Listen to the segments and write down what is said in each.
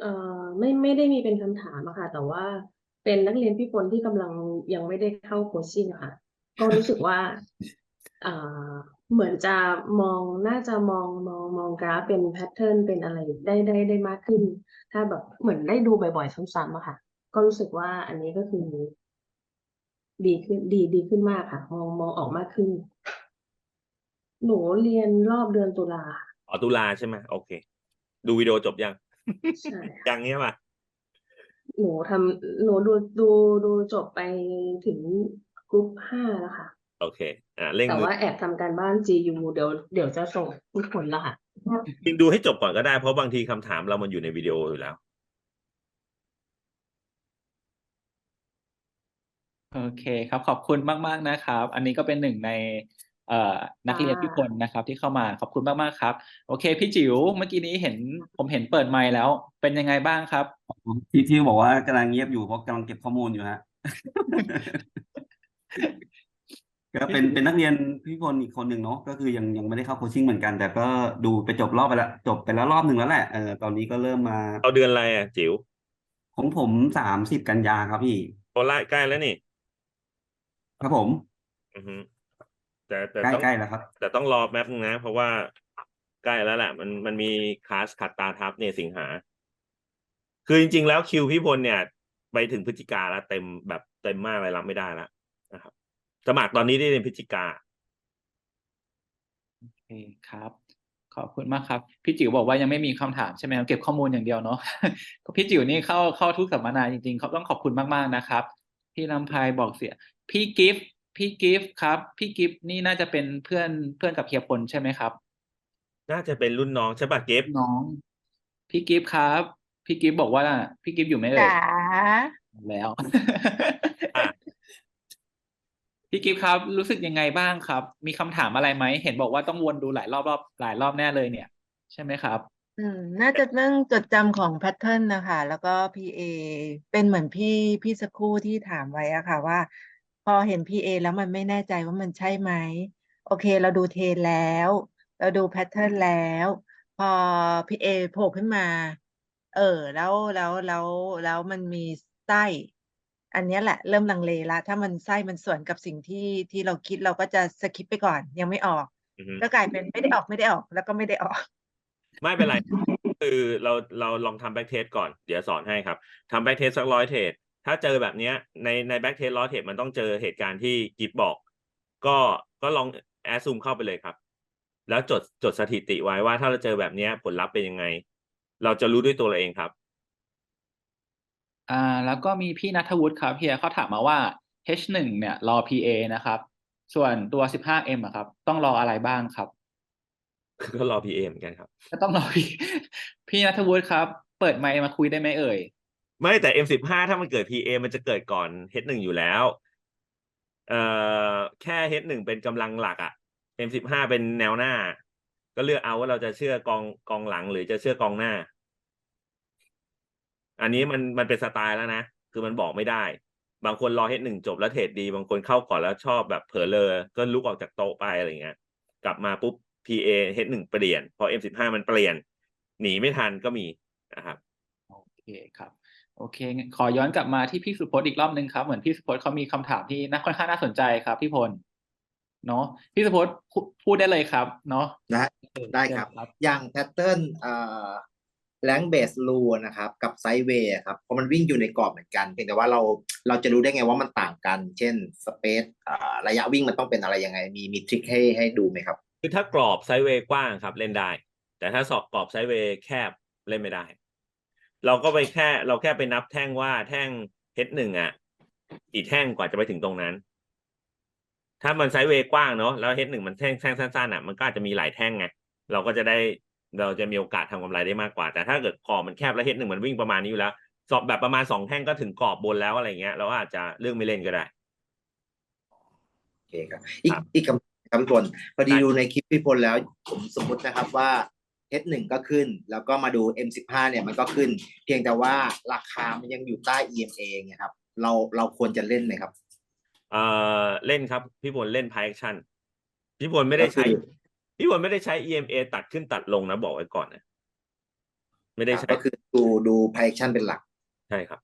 เอ่อไม่ไม่ได้มีเป็นคำถามอะค่ะ แต่ว่าเป็นนักเรียนพี่พลที่กำลังยังไม่ได้เข้าโคชชิ่งอะค่ะ ก็รู้สึกว่าเอ่อเหมือนจะมองน่าจะมองมองมองกราฟเป็นแพทเทิร์นเป็นอะไรได้ได้ได้มากขึ้น ถ้าแบบเหมือนได้ดูบ่อยๆซ้ำๆอะค่ะ ก็รู้สึกว่าอันนี้ก็คือ ดีขึ้นดีดีขึ้นมากค่ะ มองมองออกมากขึ้น หนูเรียนรอบเดือนตุลาค่ะ อ๋อตุลาใช่ไหมโอเค ดูวิดีโอจบยัง ใช่ค่ะยังเนี้ยป่ะหนูทำหนูดูดูดูจบไปถึงกรุ๊ปห้าแล้วค่ะ โอเค อ่าเร่งแต่มือว่าแอบทำการบ้าน GU เดี๋ยวเดี๋ยวจะส่งทุกคนแล้วค่ะ จริงดูให้จบก่อนก็ได้เพราะบางทีคำถามเรามันอยู่ในวิดีโออยู่แล้ว โอเคครับขอบคุณมาก ๆ นะครับ อันนี้ก็เป็นหนึ่งในเอ่อ นักเรียนทุกคนนะครับ ที่เข้ามาขอบคุณมากๆครับ โอเค พี่จิ๋วเมื่อกี้นี้เห็นผมเห็นเปิดไมค์แล้ว เป็นยังไงบ้างครับที่ที่บอกว่ากำลังเงียบอยู่เพราะกำลังเก็บข้อมูลอยู่ฮะก็เป็นเป็นนักเรียนพี่พลอีกคนหนึ่งเนาะก็คือยังยังไม่ได้เข้าโคชชิ่งเหมือนกัน แต่ก็ดูไปจบรอบไปแล้วจบไปแล้วรอบหนึ่งแล้วแหละเออตอนนี้ก็เริ่มมาเอาเดือนอะไรอะจิ๋วของผมสามสิบกันยาครับพี่โคราชใกล้แล้วนี่ ครับผม อือฮึ แต่แต่ใกล้ต้องใกล้แล้วครับ แต่ต้องรอแป๊บนึงนะ เพราะว่าใกล้แล้วแหละมันมันมีคลาสขัดตาทับเนี่ยสิงหา คือจริง ๆ แล้วคิวพี่พลเนี่ย ไปถึงพฤศจิกาแล้วเต็มแบบเต็มมากเลยรับไม่ได้แล้วนะครับ สมัครตอนนี้ได้ในพฤศจิกา โอเคครับ ขอบคุณมากครับ พี่จิ๋วบอกว่ายังไม่มีคำถามใช่ไหมครับเก็บข้อมูลอย่างเดียวเนาะ พี่จิ๋วนี่เข้าเข้าทุกสัมมนาจริงๆเขาต้องขอบคุณมากๆนะครับ พี่ลำไพบอกเสีย พี่กิฟต์ พี่กิฟต์ครับ พี่กิฟต์นี่น่าจะเป็นเพื่อนเพื่อนกับเฮียพลใช่ไหมครับ น่าจะเป็นรุ่นน้องใช่ป่ะเก็บน้อง พี่กิฟต์ครับ พี่กิฟต์บอกว่า พี่กิฟต์อยู่ไหมเอ่ยจ๋าแล้วอะพี่กิฟต์ครับ รู้สึกยังไงบ้างครับ มีคำถามอะไรไหมเห็นบอกว่าต้องวนดูหลายรอบรอบหลายรอบแน่เลยเนี่ย ใช่ไหมครับ อืม น่าจะเรื่องจดจำของแพทเทิร์นนะคะ แล้วก็ PA เป็นเหมือนพี่พี่สักครู่ที่ถามไว้อะค่ะว่าพ อเห็น PA แล้วมันไม่แน่ใจว่ามันใช่ไหม โอเค เราดูเทรนแล้ว เราดูแพทเทิร์นแล้ว พอ PA โผล่ขึ้นมา เออ แล้วแล้วแล้วแล้วมันมีไส้อันเนี้ยแหละเริ่มลังเลละถ้ามันไส้มันสวนกับสิ่งที่ที่เราคิดเราก็จะสคิปไปก่อน ยังไม่ออกอือฮึก็กลายเป็นไม่ได้ออกไม่ได้ออก แล้วก็ไม่ได้ออก ไม่เป็นไร คือเราเราลองทำแบ็กเทสก่อน เดี๋ยวสอนให้ครับทำแบ็กเทสสักร้อยเทส ถ้าเจอแบบเนี้ยในในแบ็กเทสร้อยเทสมันต้องเจอเหตุการณ์ที่กิฟบอก ก็ก็ลองแอดซูมเข้าไปเลยครับ แล้วจดจดสถิติไว้ว่าถ้าเราเจอแบบเนี้ยผลลัพธ์เป็นยังไง เราจะรู้ด้วยตัวเราเองครับ อ่า แล้วก็มีพี่นัทวุฒิครับเฮียเขาถามมาว่า H1 เนี่ย รอ PA นะครับ ส่วนตัว 15M อะครับ ต้องรออะไรบ้างครับก็รอ PA เหมือนกันครับก็ต้องรอพี่พี่นัทวุฒิครับ เปิดไมค์มาคุยได้ไหมเอ่ย ไม่แต่ M15 ถ้ามันเกิด PA มันจะเกิดก่อน H1 อยู่แล้ว เอ่อแค่ H1 เป็นกำลังหลักอะ M15 เป็นแนวหน้า ก็เลือกเอาว่าเราจะเชื่อกองกองหลังหรือจะเชื่อกองหน้า อันนี้มันมันเป็นสไตล์แล้วนะ คือมันบอกไม่ได้ บางคนรอ H1 จบแล้วเทรดดี บางคนเข้าก่อนแล้วชอบแบบเผลอเลอก็ลุกออกจากโต๊ะไปอะไรเงี้ย กลับมาปุ๊บ PA H1 เปลี่ยน พอ M15 มันเปลี่ยน หนีไม่ทันก็มีนะครับ โอเคครับ โอเคงั้นขอย้อนกลับมาที่พี่สุพจน์อีกรอบนึงครับ เหมือนพี่สุพจน์เขามีคำถามที่น่าค่อนข้างน่าสนใจครับ พี่พลเนาะพี่สุพจน์พูพูดได้เลยครับ เนาะได้ได้เชิญครับครับ อย่างแพทเทิร์นเอ่อแรงเบสลูนะครับ กับไซด์เวย์ครับเพราะมันวิ่งอยู่ในกรอบเหมือนกันเพียงแต่ว่าเราเราจะรู้ได้ไงว่ามันต่างกัน เช่นสเปซระยะวิ่งมันต้องเป็นอะไรยังไง มีมีทริคให้ให้ดูไหมครับ คือถ้ากรอบไซด์เวย์กว้างครับ เล่นได้ แต่ถ้าสอบกรอบไซด์เวย์แคบเล่นไม่ได้ เราก็ไปแค่ เราแค่ไปนับแท่งว่าแท่ง H1 อะกี่แท่งกว่าจะไปถึงตรงนั้น ถ้ามันไซด์เวย์กว้างเนาะแล้ว H1 มันแท่งแท่งสั้นๆอะมันก็อาจจะมีหลายแท่งไงเราก็จะได้เราจะมีโอกาสทำกำไรได้มากกว่า แต่ถ้าเกิดกรอบมันแคบแล้ว H1 มันวิ่งประมาณนี้อยู่แล้ว สอบแบบประมาณสองแท่งก็ถึงกรอบบนแล้วอะไรเงี้ยเราก็อาจจะเลือกไม่เล่นก็ได้โอเคครับ อีกครับอีกคำคำพลพอดีได้ดูในคลิปพี่พลแล้วผมสมมุตินะครับว่า H1 ก็ขึ้น แล้วก็มาดู M15 เนี่ยมันก็ขึ้น เพียงแต่ว่าราคามันยังอยู่ใต้ EMA ไงครับ เราเราควรจะเล่นไหมครับเอ่อเล่นครับ พี่พลเล่น Pie Action พี่พลไม่ได้ใช้ก็คือพี่พลไม่ได้ใช้ EMA ตัดขึ้นตัดลงนะบอกไว้ก่อนนะไม่ได้ใช้ก็คือดูดูไพชันเป็นหลัก ใช่ครับ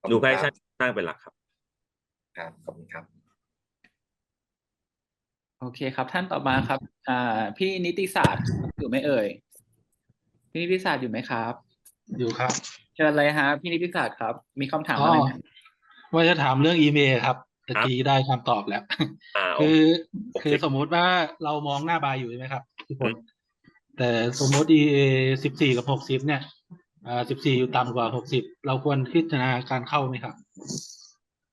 ขอบดูคุณแพชคชั่รันบสร้างเป็นหลักครับ ครับขอบคุณครับ โอเคครับ ท่านต่อมาครับ อ่า พี่นิติศาสตร์อยู่ไหมเอ่ย พี่นิติศาสตร์อยู่ไหมครับ อยู่ครับ เชิญเลยฮะพี่นิติศาสตร์ครับ มีคำถามอ๋ออะไรไหมว่าจะถามเรื่องอีเมลครับตะครับกี้ได้คำตอบแล้วอ่าโอคือโอเคคือสมมุติว่าเรามองหน้าบายอยู่ใช่ไหมครับพี่พลอืมแต่สมมติ EA สิบสี่กับหกสิบเนี่ย อ่าสิบสี่อยู่ต่ำกว่าหกสิบเราควรพิจารณาการเข้าไหมครับ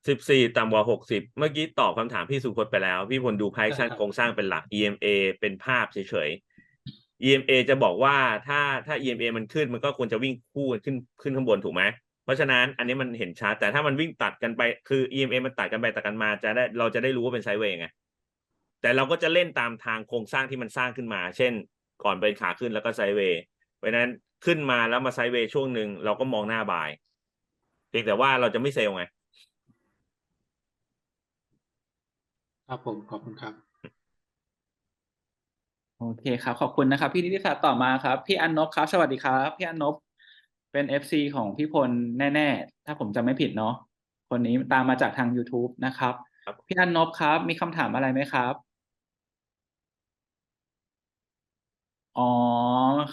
สิบสี่ต่ำกว่าหกสิบเมื่อกี้ตอบคำถามพี่สุพจน์ไปแล้ว พี่พลดูไพชั่นใช่ครับโครงสร้างเป็นหลัก EMA เป็นภาพเฉยๆ EMA จะบอกว่าถ้าถ้า EMA มันขึ้นมันก็ควรจะวิ่งคู่กันขึ้นขึ้นข้างบนถูกไหมเพราะฉะนั้นอันนี้มันเห็นชัดแต่ถ้ามันวิ่งตัดกันไปคือ EMA มันตัดกันไปตัดกันมาจะได้เราจะได้รู้ว่าเป็นไซด์เวย์ไงแต่เราก็จะเล่นตามทางโครงสร้างที่มันสร้างขึ้นมา เช่น ก่อนเป็นขาขึ้นแล้วก็ไซด์เวย์เพราะฉะนั้นขึ้นมาแล้วมาไซด์เวย์ช่วงหนึ่งเราก็มองหน้าบายเพียงแต่ว่าเราจะไม่เซลล์ไง ครับผมขอบคุณครับ โอเคครับ ขอบคุณนะครับ พี่นิติศาสตร์ต่อมาครับ พี่อันนบครับ สวัสดีครับ พี่อันนบเป็นเอฟซีของพี่พลแน่ๆ ถ้าผมจำไม่ผิดเนาะคนนี้ตามมาจากทาง YouTube นะครับ ครับ พี่อันนบครับ มีคำถามอะไรไหมครับ อ๋อ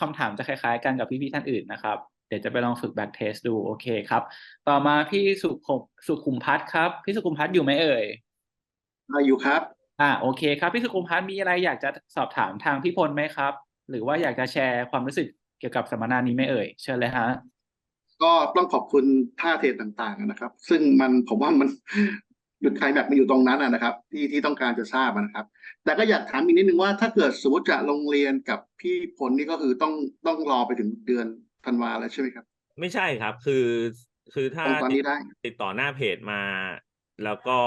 คำถามจะคล้าย ๆ กันกับพี่ๆท่านอื่นนะครับ เดี๋ยวจะไปลองฝึกแบ็กเทสดูโอเคครับ ต่อมาพี่สุขุมสุขุมพัฒน์ครับ พี่สุขุมพัฒน์อยู่ไหมเอ่ย อ่าอยู่ครับ อ่าโอเคครับพี่สุขุมพัฒน์มีอะไรอยากจะสอบถามทางพี่พลไหมครับ หรือว่าอยากจะแชร์ความรู้สึกเกี่ยวกับสัมมนานี้ไหมเอ่ยเชิญเลยฮะก็ต้องขอบคุณท่าเทรดต่างๆนะครับ ซึ่งมันผมว่ามันจุดไคลแม็กซ์มันอยู่ตรงนั้นนะนะครับ ที่ที่ต้องการจะทราบนะครับ แต่ก็อยากถามอีกนิดนึงว่าถ้าเกิดสมมติจะลงเรียนกับพี่พลนี่ก็คือต้องต้องรอไปถึงเดือนธันวาแล้วใช่ไหมครับ ไม่ใช่ครับคือคือถ้าตรงตอนนี้ได้ติดต่อหน้าเพจมา แล้วก็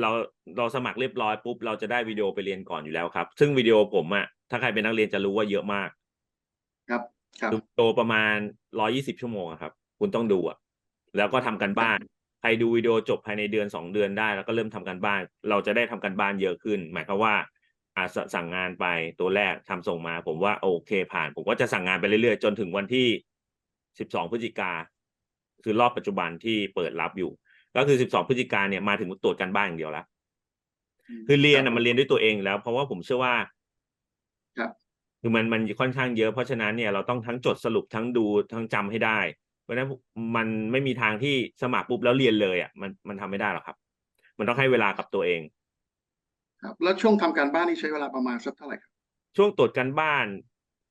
เราเราสมัครเรียบร้อยปุ๊บเราจะได้วิดีโอไปเรียนก่อนอยู่แล้วครับ ซึ่งวิดีโอผมอะถ้าใครเป็นนักเรียนจะรู้ว่าเยอะมาก ครับครับดูวิดีโอประมาณร้อยี่สิบชั่วโมงอะครับ คุณต้องดูอะแล้วก็ทำกันบ้าน ใครดูวิดีโอจบภายในเดือนสองเดือนได้ แล้วก็เริ่มทำกันบ้าน เราจะได้ทำกันบ้านเยอะขึ้น หมายความว่าอาสสั่งงานไปตัวแรกทำส่งมา ผมว่าโอเคผ่าน ผมก็จะสั่งงานไปเรื่อยๆ จนถึงวันที่สิบสองพฤศจิกาคือรอบปัจจุบันที่เปิดรับอยู่ ก็คือสิบสองพฤศจิกาเนี่ยมาถึงตรวจกันบ้านอย่างเดียวแล้วคือเรียนครัอะบมันเรียนด้วยตัวเองอยู่แล้ว เพราะว่าผมเชื่อว่าครับคือมันมันค่อนข้างเยอะเพราะฉะนั้นเนี่ยเราต้องทั้งจดสรุปทั้งดูทั้งจำให้ได้ เพราะฉะนั้นมันไม่มีทางที่สมัครปุ๊บแล้วเรียนเลยอะมันมันทำไม่ได้หรอกครับ มันต้องให้เวลากับตัวเอง ครับ แล้วช่วงทำการบ้านนี่ใช้เวลาประมาณสักเท่าไหร่ครับช่วงตรวจกันบ้าน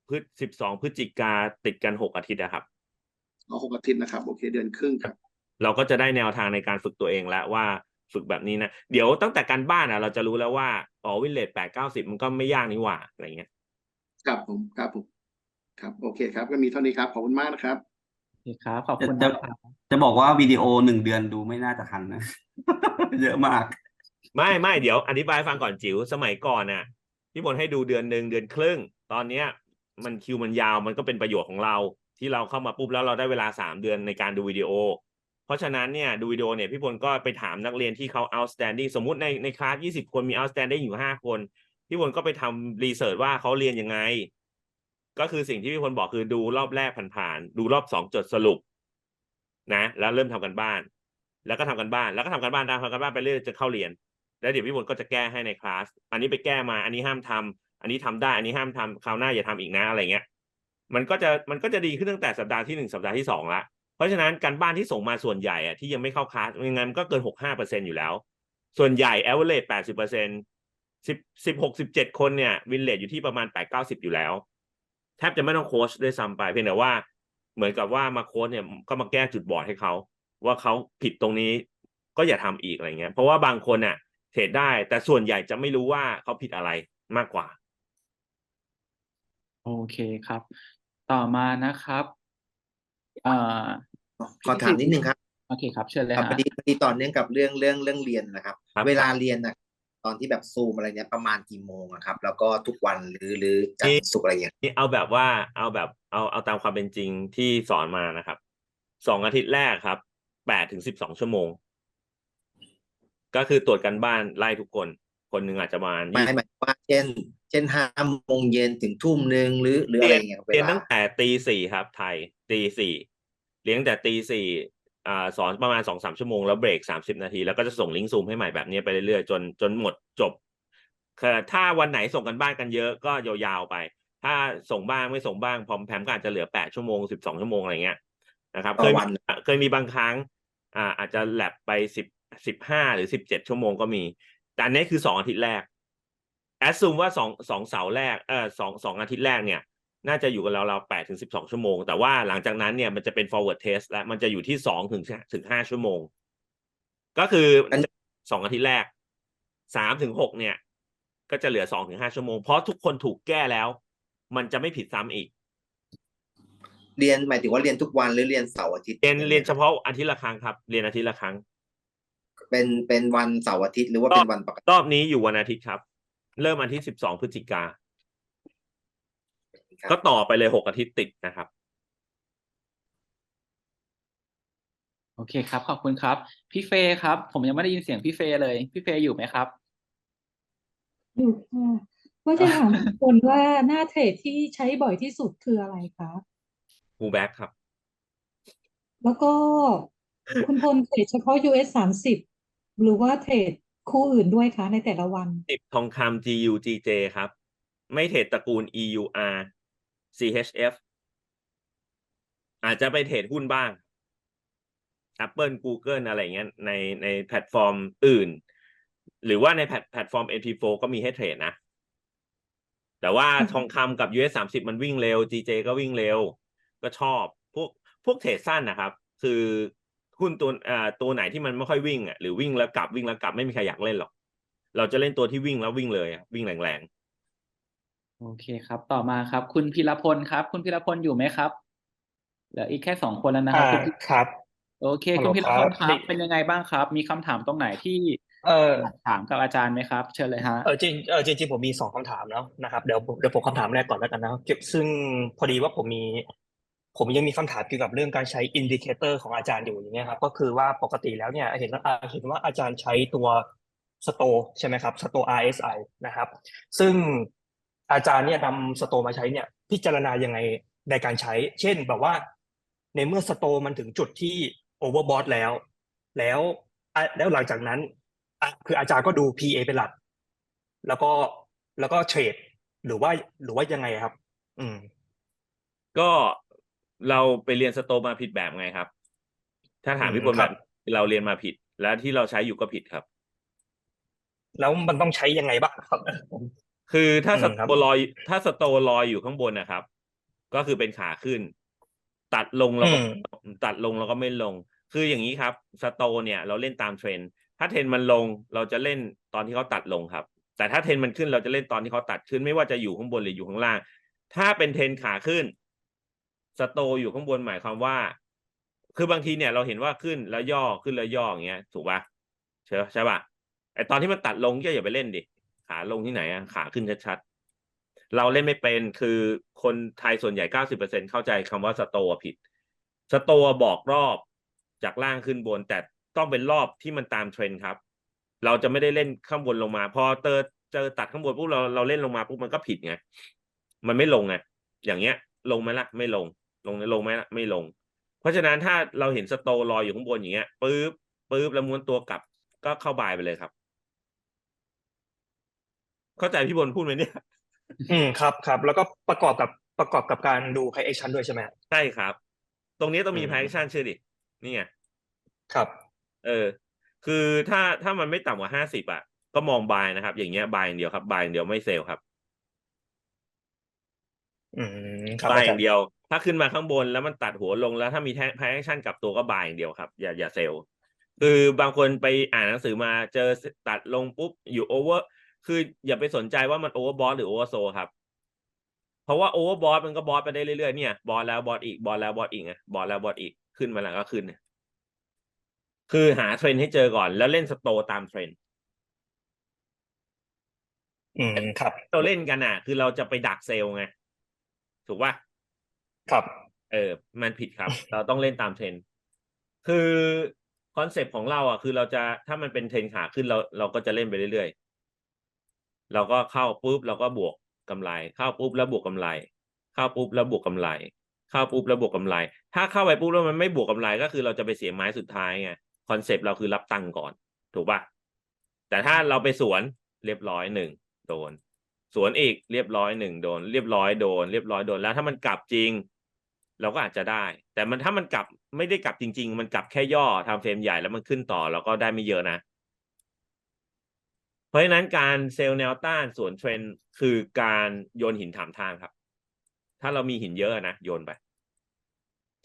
พฤษสิบสองพฤศจิกาติดกันหกอาทิตย์นะครับเอาหกอาทิตย์นะครับ โอเค เดือนครึ่งครับ เราก็จะได้แนวทางในการฝึกตัวเองแล้วว่าฝึกแบบนี้นะเดี๋ยวตั้งแต่การบ้านอะ เราจะรู้แล้วว่าอ๋อวินเลทแปดเก้าสิบมันก็ไม่ยากนี่หว่าอะไรเงี้ยครับผมครับผมครับ โอเคครับ ก็มีเท่านี้ครับขอบคุณมากนะครับโอเคครับขอบจะคุณจะนะครับจะบอกว่าวิดีโอหนึ่งเดือนดูไม่น่าจะทันนะ เยอะมาก ไม่ไม่เดี๋ยวอธิบายให้ฟังก่อนจิ๋วสมัยก่อนน่ะพี่บนให้ดูเดือนหนึ่งเดือนครึ่ง ตอนเนี้ย มันคิวมันยาวมันก็เป็นประโยชน์ของเรา ที่เราเข้ามาปุ๊บแล้วเราได้เวลาสามเดือนในการดูวิดีโอ เพราะฉะนั้นเนี่ยดูวิดีโอเนี่ยพี่พลก็ไปถามนักเรียนที่เขา outstanding สมมุติในในคลาสยี่สิบคนมี outstanding อยู่ห้าคน พี่พลก็ไปทำรีเสิร์ชว่าเขาเรียนยังไง ก็คือสิ่งที่พี่พลบอกคือดูรอบแรกผ่านๆดูรอบสองจดสรุปนะแล้วเริ่มทำกันบ้าน แล้วก็ทำกันบ้าน แล้วก็ทำกันบ้านตามทำกันบ้านไปเรื่อยจะเข้าเรียน แล้วเดี๋ยวพี่พลก็จะแก้ให้ในคลาส อันนี้ไปแก้มา อันนี้ห้ามทำอันนี้ทำได้ อันนี้ห้ามทำคราวหน้าอย่าทำอีกนะอะไรเงี้ย มันก็จะมันก็จะดีขึ้นตั้งแต่สัปดาห์ที่หนึ่งสัปดาห์ที่สองละ เพราะฉะนั้นการบ้านที่ส่งมาส่วนใหญ่อะที่ยังไม่เข้าคลาสยังไงมันก็เกินหกห้าเปอร์เซ็นอยู่แล้ว ส่วนใหญ่ average แปดสิบเปอร์เซ็นสิบสิบหกสิบเจ็ดคนเนี่ยวินเลทอยู่ที่ประมาณแปดเก้าสิบอยู่แล้ว แทบจะไม่ต้องโค้ชด้วยซ้ำไปเพียงแต่ว่าเหมือนกับว่ามาโค้ชเนี่ยก็มาแก้จุดบอดให้เขา ว่าเขาผิดตรงนี้ก็อย่าทำอีกอะไรเงี้ย เพราะว่าบางคนน่ะเทรดได้ แต่ส่วนใหญ่จะไม่รู้ว่าเขาผิดอะไรมากกว่า โอเคครับ ต่อมานะครับ เอ่อ ขอถามนิดนึงครับโอเคครับเชิญเลยครับฮะพอดีพอดีต่อเนื่องกับเรื่องเรื่องเรื่องเรียนนะครับครับเวลาเรียนนะตอนที่แบบซูมอะไรเนี้ยประมาณกี่โมงอะครับ แล้วก็ทุกวันหรือหรือจันทร์ถึงศุกร์อะไรเงี้ยนี่เอาแบบว่าเอาแบบเอาเอาตามความเป็นจริงที่สอนมานะครับสองอาทิตย์แรกครับแปดถึงสิบสองชั่วโมง ก็คือตรวจกันบ้านไล่ทุกคน คนหนึ่งอาจจะประมาณไม่ยี่หมายถึงว่าเช่น เช่นห้าโมงเย็นถึงทุ่มหนึ่งหรือหรืออะไรเรียนอย่างเงี้ยเวเรียนลาตั้งแต่ตีสี่ครับ ไทยตีสี่ เรียนตั้งแต่ตีสี่อ่าสอนประมาณสองสามชั่วโมงแล้วเบรกสามสิบนาที แล้วก็จะส่งลิงก์ซูมให้ใหม่แบบนี้ไปเรื่อยๆจนจนหมดจบคือถ้าวันไหนส่งกันบ้านกันเยอะก็ยาวๆไป ถ้าส่งบ้างไม่ส่งบ้างพอมแพมก็อาจจะเหลือแปดชั่วโมงสิบสองชั่วโมงอะไรเงี้ยนะครับต่เคอยมีวันเคยมีบางครั้งอ่าอาจจะแลบไปสิบสิบห้าหรือสิบเจ็ดชั่วโมงก็มี แต่อันนี้คือสองอาทิตย์แรกแอดซูมว่าสองสองเสาร์แรกเออสองสองอาทิตย์แรกเนี่ย น่าจะอยู่กับเราเราแปดถึงสิบสองชั่วโมง แต่ว่าหลังจากนั้นเนี่ยมันจะเป็น forward test และมันจะอยู่ที่สองถึงถึงห้าชั่วโมง ก็คืออันสองอาทิตย์แรกสามถึงหกเนี่ย ก็จะเหลือสองถึงห้าชั่วโมง เพราะทุกคนถูกแก้แล้ว มันจะไม่ผิดซ้ำอีก เรียนหมายถึงว่าเรียนทุกวันหรือเรียนเสาร์อาทิตย์เรียนเรียนเฉพาะอาทิตย์ละครั้งครับ เรียนอาทิตย์ละครั้ง เป็นเป็นวันเสาร์อาทิตย์หรือว่าเป็นวันปกติรอบนี้อยู่วันอาทิตย์ครับ เริ่มวันที่สิบสองพฤศจิกาครับ ก็ต่อไปเลยหกอาทิตย์ติดนะครับ โอเคครับ ขอบคุณครับ พี่เฟย์ครับ ผมยังไม่ได้ยินเสียงพี่เฟย์เลย พี่เฟย์อยู่ไหมครับ อยู่ค่ะว่าจะถามทุกคนว่าหน้าเทรดที่ใช้บ่อยที่สุดคืออะไรคะฟูแบ็กครับ แล้วก็คุณพลเทรดเฉพาะ US สามสิบหรือว่าเทรดคู่อื่นด้วยคะในแต่ละวัน สิบทองคำ GU GJ ครับ ไม่เทรดตระกูล EUR CHF อาจจะไปเทรดหุ้นบ้าง Apple Google อะไรเงี้ยในในแพลตฟอร์มอื่น หรือว่าในแพลตแพลตฟอร์ม MP4 ก็มีให้เทรดนะ แต่ว่าอืมทองคำกับ US 30 มันวิ่งเร็ว GJ ก็วิ่งเร็ว ก็ชอบพวกพวกเทรดสั้นนะครับ คือหุ้นตัวอ่าตัวไหนที่มันไม่ค่อยวิ่งอะหรือวิ่งแล้วกลับวิ่งแล้วกลับไม่มีใครอยากเล่นหรอก เราจะเล่นตัวที่วิ่งแล้ววิ่งเลยอะวิ่งแรง โอเคครับ ต่อมาครับ คุณพีรพลครับ คุณพีรพลอยู่ไหมครับเหลืออีกแค่สองคนแล้วนะครับอ่าคุณพีครับ โอเค ฮัลโหลคุณพีรพลครับครับดิเป็นยังไงบ้างครับ มีคำถามตรงไหนที่เออถามกับอาจารย์ไหมครับ เชิญเลยฮะ เออจริงเออจริงๆผมมีสองคำถามแล้วนะครับเดี๋ยวผมเดี๋ยวผมคำถามแรกก่อนแล้วกันนะเกี่ยวซึ่งพอดีว่าผมมี ผมยังมีคำถามเกี่ยวกับเรื่องการใช้อินดิเคเตอร์ของอาจารย์อยู่อย่างเงี้ยครับก็คือว่าปกติแล้วเนี่ยเห็นว่าอ่าเห็นว่าอาจารย์ใช้ตัวสโตใช่ไหมครับสโต RSI นะครับ ซึ่ง อาจารย์เนี่ยนำสโตมาใช้เนี่ย พิจารณายังไงในการใช้ เช่นแบบว่า ในเมื่อสโตมันถึงจุดที่โอเวอร์บอทแล้ว แล้วอะแล้วหลังจากนั้นอะคืออาจารย์ก็ดู PA เป็นหลัก แล้วก็แล้วก็เทรดหรือว่าหรือว่ายังไงครับ อืมๆก็เราไปเรียนสโตมาผิดแบบไงครับ ถ้าถามอืมพี่พลคแบรับบเราเรียนมาผิด แล้วที่เราใช้อยู่ก็ผิดครับ แล้วมันต้องใช้ยังไงบ้างครับ คือถ้าอืมสครับโตลอย ถ้าสโตลอยอยู่ข้างบนนะครับ ก็คือเป็นขาขึ้น ตัดลงแล้วอืก็มตัดลงแล้วก็ไม่ลง คืออย่างนี้ครับ สโตเนี่ย เราเล่นตามเทรนด์ถ้าเทรนด์มันลงเราจะเล่นตอนที่เขาตัดลงครับ แต่ถ้าเทรนด์มันขึ้นเราจะเล่นตอนที่เขาตัดขึ้น ไม่ว่าจะอยู่ข้างบนหรืออยู่ข้างล่าง ถ้าเป็นเทรนด์ขาขึ้น สโตอยู่ข้างบนหมายความว่า คือบางทีเนี่ยเราเห็นว่าขึ้นแล้วย่อขึ้นแล้วย่ออย่างเงี้ย ถูกปะใช่ปะใช่ปะไอตอนที่มันตัดลงก็อย่าไปเล่นดิ ขาลงที่ไหนอะขาขึ้นชัดๆเราเล่นไม่เป็นคือคนไทยส่วนใหญ่เก้าสิบเปอร์เซ็นเข้าใจคำว่าสโตผิด สโตบอกรอบจากล่างขึ้นบน แต่ต้องเป็นรอบที่มันตามเทรนครับ เราจะไม่ได้เล่นข้างบนลงมา พอเจอเจอตัดข้างบนปุ๊บเราเราเล่นลงมาปุ๊บมันก็ผิดไงมันไม่ลงไงอย่างเงี้ย ลงไหมล่ะ ไม่ลง ลงลงไหมล่ะไม่ลง เพราะฉะนั้นถ้าเราเห็นสโตลอยอยู่ข้างบนอย่างเงี้ยปุ๊บปุ๊บแล้วม้วนตัวกลับก็เข้าบายไปเลยครับ เข้าใจพี่บนพูดไหมเนี่ย อืมครับครับแล้วก็ประกอบกับประกอบกับการดูไพแอคชั่นด้วยใช่ไหมฮะใช่ครับ ตรงนี้ต้องมีอืมพ a ย t ชั่นเชื่อดินี่ไงครับ เออ คือถ้าถ้ามันไม่ต่ำกว่าห้าสิบอะ ก็มองบายนะครับ อย่างเงี้ยบายอย่างเดียวครับบายอย่างเดียวไม่เซลล์ครับ อืมครับบายอาอจารย่างย์เดียว ถ้าขึ้นมาข้างบนแล้วมันตัดหัวลงแล้วถ้ามีแพคชั่นกลับตัวก็บายอย่างเดียวครับ อย่าอย่าเซลล์คือบางคนไปอ่านหนังสือมาเจอตัดลงปุ๊บอยู่โอเวอร์ คืออย่าไปสนใจว่ามันโอเวอร์บอสหรือโอเวอร์โซครับ เพราะว่าโอเวอร์บอสมันก็บอสไปได้เรื่อยๆเนี่ยบอสแล้วบอสอีกบอสแล้วบอสอีกไงบอสแล้วบอสอีกขึ้นมาแล้วก็ขึ้นเนี่ยคือหาเทรนด์ให้เจอก่อนแล้วเล่นสโตตามเทรนด์อืมครับ เราเล่นกันอะ คือเราจะไปดักเซลล์ไงถูกป่ะครับ เออ มันผิดครับ เราต้องเล่นตามเทรนด์คือคอนเซปต์ของเราอะ คือเราจะถ้ามันเป็นเทรนด์ขาขึ้นเราเราก็จะเล่นไปเรื่อย เราก็เข้าปุ๊บเราก็บวกกำไร เข้าปุ๊บแล้วบวกกำไร เข้าปุ๊บแล้วบวกกำไร เข้าปุ๊บแล้วบวกกำไร ถ้าเข้าไปปุ๊บแล้วมันไม่บวกกำไรก็คือเราจะไปเสียไม้สุดท้ายไงคอนเซปต์เราคือรับตังค์ก่อน ถูกปะแต่ถ้าเราไปสวนเรียบร้อยหนึ่งโดน สวนอีกเรียบร้อยหนึ่งโดน เรียบร้อยโดน เรียบร้อยโดนแล้วถ้ามันกลับจริง เราก็อาจจะได้ แต่มันถ้ามันกลับไม่ได้กลับจริง ๆ มันกลับแค่ย่อทำเฟรมใหญ่แล้วมันขึ้นต่อเราก็ได้ไม่เยอะนะ เพราะฉะนั้นการเซลล์แนวต้านส่วนเทรนคือการโยนหินถามทางครับ ถ้าเรามีหินเยอะนะโยนไป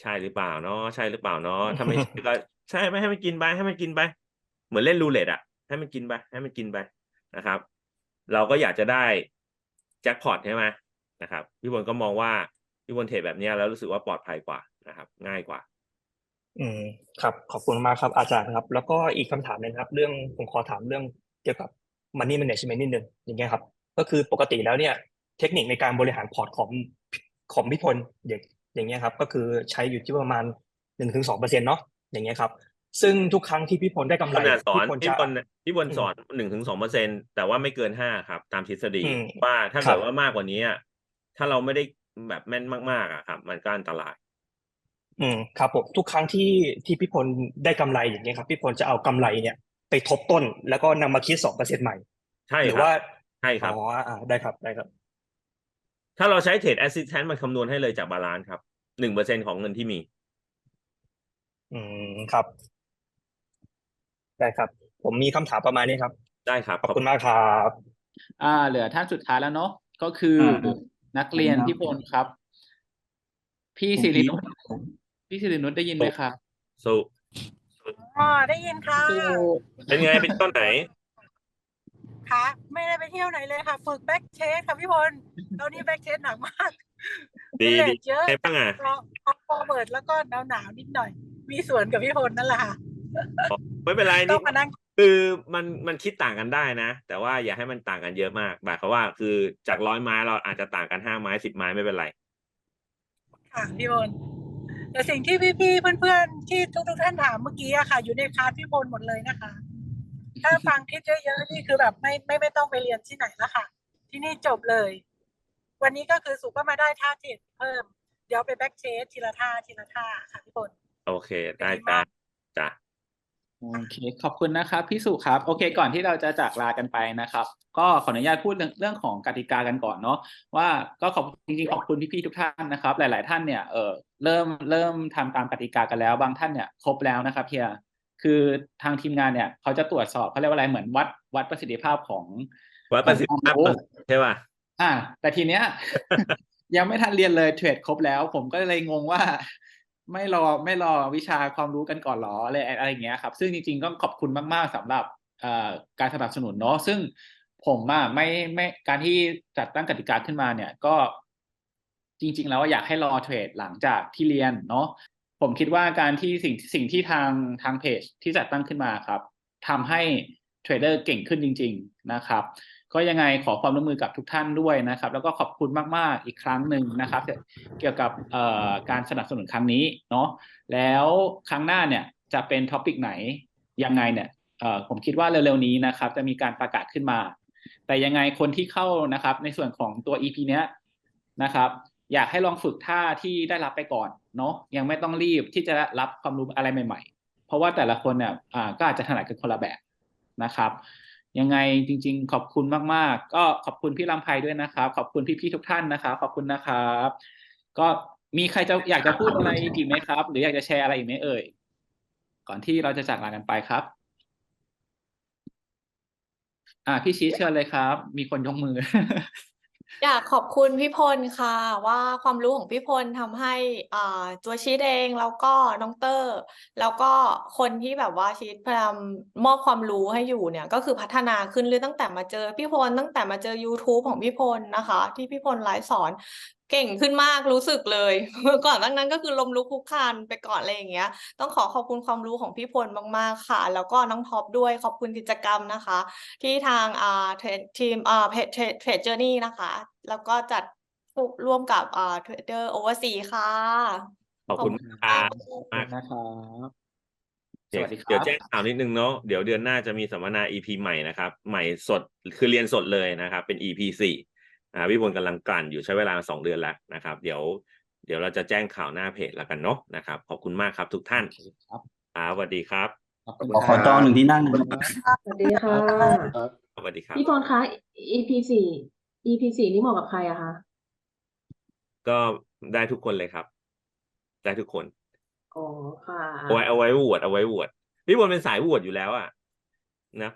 ใช่หรือเปล่าเนาะใช่หรือเปล่าเนาะถ้าไม่ใช่ก็ใช่ไม่ให้มันกินไปให้มันกินไป เหมือนเล่นรูเล็ตอะให้มันกินไป ให้มันกินไปนะครับ เราก็อยากจะได้แจ็คพอตใช่ไหมนะครับพี่บนก็มองว่าพี่บนเทรดแบบนี้แล้วรู้สึกว่าปลอดภัยกว่านะครับ ง่ายกว่า อืมครับ ขอบคุณมากครับอาจารย์ครับ แล้วก็อีกคำถามหนึงครับ เรื่องผมขอถามเรื่องเกี่ยวกับ money management นิดนึงอย่างเงี้ยครับ ก็คือปกติแล้วเนี่ย เทคนิคในการบริหารพอร์ตของของพี่พลอย่างอย่างเงี้ยครับ ก็คือใช้อยู่ที่ประมาณหนึ่งถึงสองเปอร์เซ็นต์เนาะอย่างเงี้ยครับ ซึ่งทุกครั้งที่พี่พลได้กำขไรนาดสอนพี่พลพี่จะบนพี่บนสอนหนึ่งถึงสองเปอร์เซ็นแต่ว่าไม่เกินห้าครับ ตามทฤษฎีอืมว่าถ้าครัเกิบดว่ามากกว่านี้อะถ้าเราไม่ได้แบบแม่นมากๆอะครับ มันก็อันตราย อืมครับผมทุกครั้งที่ที่พี่พลได้กำไรอย่างเงี้ยครับพี่พลจะเอากำไรเนี่ย ไปทบต้น แล้วก็นำมาคิดสองเปอร์เซ็นต์ใหม่ ใช่หรืครับว่าใช่ครับอ๋ออ่าได้ครับได้ครับ ถ้าเราใช้เทรดแอสซิสแตนต์มันคำนวณให้เลยจากบาลานซ์ครับหนึ่งเปอร์เซ็นของเงินที่มี อืมครับ ได้ครับ ผมมีคำถามประมาณนี้ครับ ได้ครับ ขอบคุณมากครับอ่า เหลือท่านสุดท้ายแล้วเนาะก็คืออนักเรียนพี่พลครับ พี่ผมสิริอีทนุชพี่สิรินุชได้ยินไหมครับสุ อ๋อได้ยินค่ะ เป็นไงเป็นต้นไหนค่ะ ไม่ได้ไปเที่ยวไหนเลยค่ะ ฝึกแบ็กเชสค่ะพี่พลตอนนี้แบ็กเชสหนักมากดีเหนื่ดีอยเยอะใช่บ้างอะก็พอเปิดแล้วก็หนาวหนาวๆนิดหน่อย มีสวนกับพี่พลนั่นแหละค่ะไม่เป็นไรต้นี่องมานั่งคือมันมันคิดต่างกันได้นะ แต่ว่าอย่าให้มันต่างกันเยอะมากหมายความว่าคือจากร้อยไม้เราอาจจะต่างกันห้าไม้สิบไม้ไม่เป็นไร ค่ะพี่พล แต่สิ่งที่พี่ๆเพื่อนๆที่ทุกๆท่านถามเมื่อกี้อะค่ะ อยู่ในคลาสพี่พลหมดเลยนะคะ ถ้าฟังคลิปเยอะๆนี่คือแบบไม่ไม่ไม่ต้องไปเรียนที่ไหนแล้วค่ะ ที่นี่จบเลย วันนี้ก็คือสุก็มาได้ท่าเทรดเพิ่ม เดี๋ยวไปแบ็กเชสทีละท่าทีละท่าค่ะพี่พลโอเค ได้ดีจ้ามากจ้า โอเคขอบคุณนะครับพี่สุครับโอเค ก่อนที่เราจะจากลากันไปนะครับ ก็ขออนุญาตพูดเรื่องเรื่องของกติกากันก่อนเนาะว่าก็ขอบจริงๆขอบคุณพี่ๆทุกท่านนะครับ หลาย ๆ ท่านเนี่ยเออเริ่มเริ่มทำตามกติกากันแล้วบางท่านเนี่ยครบแล้วนะครับเฮียคือทางทีมงานเนี่ยเขาจะตรวจสอบเขาเรียกว่าอะไรเหมือนวัดวัดประสิทธิภาพของวัดประสิทธิภาพของความรู้ใช่ป่ะอ่า แต่ทีเนี้ยยังไม่ทันเรียนเลยเทรดครบแล้ว ผมก็เลยงงว่า ไม่รอไม่รอวิชาความรู้กันก่อนหรออะไรอะไรอย่างเงี้ยครับ ซึ่งจริงๆต้องขอบคุณมากๆสำหรับการสนับสนุนเนาะซึ่งผมอะไม่ไม่การที่จัดตั้งกติกาขึ้นมาเนี่ยก็จริง ๆ แล้วอยากให้รอเทรดหลังจากที่เรียนเนาะผมคิดว่าการที่สิ่งสิ่งที่ทางทางเพจที่จัดตั้งขึ้นมาครับทำให้เทรดเดอร์เก่งขึ้นจริง ๆ นะครับ ก็ยังไงขอความร่วมมือกับทุกท่านด้วยนะครับ แล้วก็ขอบคุณมากๆอีกครั้งหนึ่งนะครับ เกี่ยวกับการสนับสนุนครั้งนี้เนาะแล้วครั้งหน้าเนี่ยจะเป็นท็อปิกไหนยังไงเนี่ยผมคิดว่าเร็วๆนี้นะครับ จะมีการประกาศขึ้นมา แต่ยังไงคนที่เข้านะครับ ในส่วนของตัว EP เนี้ยนะครับ อยากให้ลองฝึกท่าที่ได้รับไปก่อนเนาะยังไม่ต้องรีบที่จะรับความรู้อะไรใหม่ ๆ เพราะว่าแต่ละคนเนี่ยก็อาจจะถนัดกันคนละแบบนะครับ ยังไงจริง ๆ ขอบคุณมากๆ ก็ขอบคุณพี่ลำไพด้วยนะครับ ขอบคุณพี่ๆทุกท่านนะครับขอบคุณนะครับ ก็มีใครจะอยากจะพูดอะไรอีกไหมครับ หรืออยากจะแชร์อะไรอีกไหมเอ่ย ก่อนที่เราจะจากลากันไปครับ อ่าพี่ชี้เชิญเลยครับ มีคนยกมือ อยากขอบคุณพี่พลค่ะ ว่าความรู้ของพี่พลทำให้อ่าตัวชีดเองแล้วก็น้องเตอร์ แล้วก็คนที่แบบว่าชีดพยายามมอบความรู้ให้อยู่เนี่ย ก็คือพัฒนาขึ้นเรื่อยตั้งแต่มาเจอพี่พลตั้งแต่มาเจอ YouTube ของพี่พลนะคะ ที่พี่พลไลฟ์สอน เก่งขึ้นมากรู้สึกเลยเมื่อก่อนตั้งนั้นก็คือล้มลุกคลุกคลานไปก่อนอะไรอย่างเงี้ย ต้องขอขอบคุณความรู้ของพี่พลมากๆค่ะ แล้วก็น้องท็อปด้วยขอบคุณกิจกรรมนะคะ ที่ทางอ่าเทรดทีมอ่าเพจเทรดเทรดเจอร์นี่นะคะ แล้วก็จัดร่วมกับอ่าเทรดเดอร์โอเวอร์ซีค่ะ ขอบคุณขอบคุณครัค่ะบขอบคุณนะครับสวัสดีคเดี๋ยวรับแจ้งข่าวนิดนึงเนาะเดี๋ยวเดือนหน้าจะมีสัมมนา EP ใหม่นะครับ ใหม่สดคือเรียนสดเลยนะครับ เป็น EP สี่ อ่าพี่พลกำลังกลั่นอยู่ใช้เวลาสองเดือนแล้วนะครับ เดี๋ยวเดี๋ยวเราจะแจ้งข่าวหน้าเพจแล้วกันเนาะนะครับ ขอบคุณมากครับทุกท่านครับครับสวัสดีครับขอบคุณขอคขอรับจองหนึ่งที่นั่งนะครับสวัสดีค่ะสวัสดีครับพี่พรคะ EP สี่ EP สี่นี่เหมาะกับใครอะคะก็ได้ทุกคนเลยครับ ได้ทุกคนอ๋อค่ะเอาไว้เอาไว้โหวตเอาไว้โหวตพี่พลเป็นสายโหวตอยู่แล้วอะนะ